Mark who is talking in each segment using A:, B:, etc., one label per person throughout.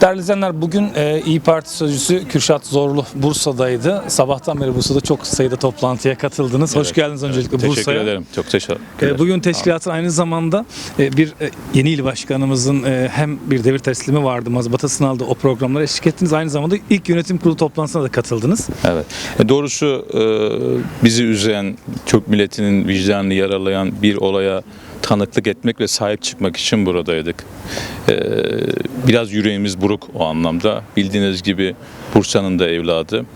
A: Değerli izleyenler bugün e, İyi Parti sözcüsü Kürşat Zorlu Bursa'daydı. Sabahtan beri Bursa'da çok sayıda toplantıya katıldınız. Hoş geldiniz öncelikle
B: Teşekkür
A: Bursa'ya.
B: ederim. Çok teşekkür
A: E,
B: ederim.
A: Bugün teşkilatın aynı zamanda e, bir e, yeni il başkanımızın e, hem bir devir teslimi vardı Mazbata Sınav'da o programlara eşlik ettiniz. Aynı zamanda ilk yönetim kurulu toplantısına da katıldınız.
B: Evet. E, Doğrusu e, bizi üzen, Türk milletinin vicdanını yaralayan bir olaya tanıklık etmek ve sahip çıkmak için buradaydık. E, Biraz yüreğimiz buruk o anlamda. Bildiğiniz gibi Bursa'nın da evladı.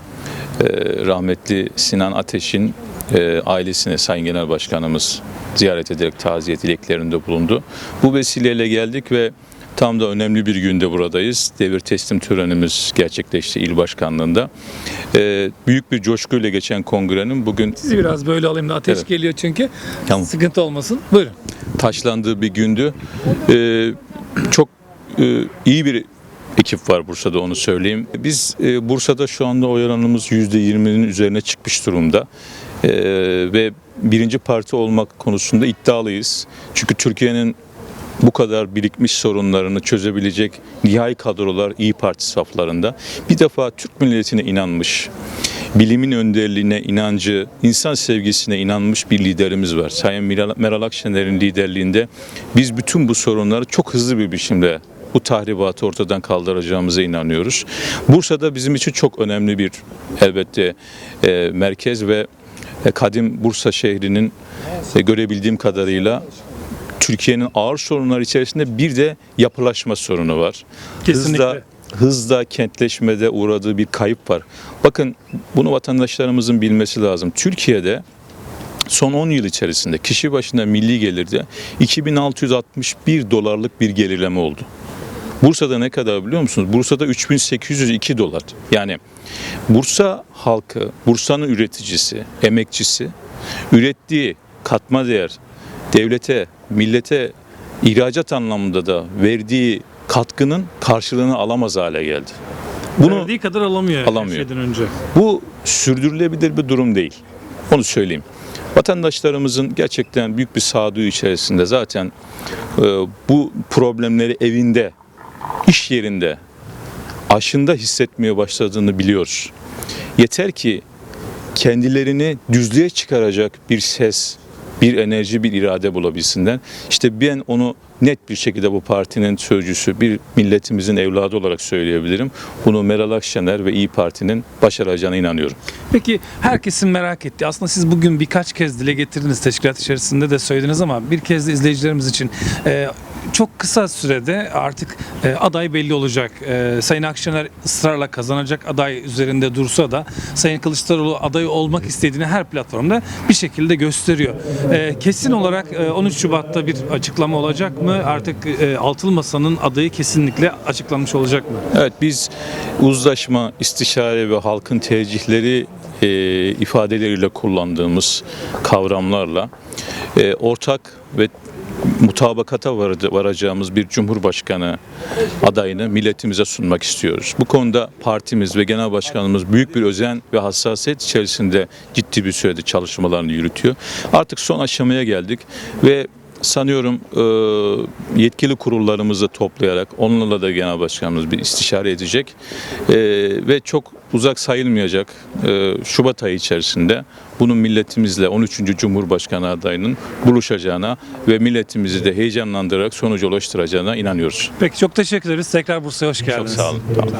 B: e, Rahmetli Sinan Ateş'in e, ailesine Sayın Genel Başkanımız ziyaret ederek taziye dileklerinde bulundu. Bu vesileyle geldik ve Tam da önemli bir günde buradayız. Devir teslim törenimiz gerçekleşti il başkanlığında. Ee, büyük bir coşkuyla geçen kongrenin bugün
A: Sizi biraz böyle alayım da ateş
B: Evet.
A: geliyor çünkü.
B: Tamam.
A: Sıkıntı olmasın. Buyurun.
B: Taşlandığı bir gündü. Ee, çok e, iyi bir ekip var Bursa'da onu söyleyeyim. Biz e, Bursa'da şu anda oy oranımız %20'nin üzerine çıkmış durumda. Ee, ve birinci parti olmak konusunda iddialıyız. Çünkü Türkiye'nin bu kadar birikmiş sorunlarını çözebilecek nihai kadrolar İyi Parti saflarında. Bir defa Türk milletine inanmış, bilimin önderliğine inancı, insan sevgisine inanmış bir liderimiz var. Sayın Meral Akşener'in liderliğinde biz bütün bu sorunları çok hızlı bir biçimde bu tahribatı ortadan kaldıracağımıza inanıyoruz. Bursa'da bizim için çok önemli bir elbette e, merkez ve e, kadim Bursa şehrinin e, görebildiğim kadarıyla Türkiye'nin ağır sorunlar içerisinde bir de yapılaşma sorunu var.
A: Kesinlikle.
B: Hızla, hızla kentleşmede uğradığı bir kayıp var. Bakın bunu vatandaşlarımızın bilmesi lazım. Türkiye'de son 10 yıl içerisinde kişi başına milli gelirde 2661 dolarlık bir gerileme oldu. Bursa'da ne kadar biliyor musunuz? Bursa'da 3802 dolar. Yani Bursa halkı, Bursa'nın üreticisi, emekçisi ürettiği katma değer devlete, millete ihracat anlamında da verdiği katkının karşılığını alamaz hale geldi. Bunu
A: Verdiği kadar alamıyor,
B: Alamıyor.
A: şeyden önce.
B: bu sürdürülebilir bir durum değil. Onu söyleyeyim. Vatandaşlarımızın gerçekten büyük bir sağduyu içerisinde zaten e, bu problemleri evinde, iş yerinde, aşında hissetmeye başladığını biliyoruz. Yeter ki kendilerini düzlüğe çıkaracak bir ses, bir enerji, bir irade bulabilsinler. İşte ben onu net bir şekilde bu partinin sözcüsü, bir milletimizin evladı olarak söyleyebilirim. Bunu Meral Akşener ve İyi Parti'nin başaracağına inanıyorum.
A: Peki herkesin merak ettiği aslında siz bugün birkaç kez dile getirdiniz teşkilat içerisinde de söylediniz ama bir kez de izleyicilerimiz için e, çok kısa sürede artık e, aday belli olacak. E, Sayın Akşener ısrarla kazanacak aday üzerinde dursa da Sayın Kılıçdaroğlu aday olmak istediğini her platformda bir şekilde gösteriyor. E, kesin olarak e, 13 Şubat'ta bir açıklama olacak mı? Artık e, Altılı Masa'nın adayı kesinlikle açıklanmış olacak mı?
B: Evet biz uzlaşma, istişare ve halkın tercihleri e, ifadeleriyle kullandığımız kavramlarla e, ortak ve mutabakata varaca- varacağımız bir cumhurbaşkanı adayını milletimize sunmak istiyoruz. Bu konuda partimiz ve genel başkanımız büyük bir özen ve hassasiyet içerisinde ciddi bir sürede çalışmalarını yürütüyor. Artık son aşamaya geldik ve sanıyorum e, yetkili kurullarımızı toplayarak onlarla da genel başkanımız bir istişare edecek E, ve çok uzak sayılmayacak e, Şubat ayı içerisinde bunun milletimizle 13. Cumhurbaşkanı adayının buluşacağına ve milletimizi de heyecanlandırarak sonuca ulaştıracağına inanıyoruz.
A: Peki çok teşekkür ederiz. Tekrar Bursa'ya hoş
B: Çok
A: geldiniz.
B: sağ olun. Tamam.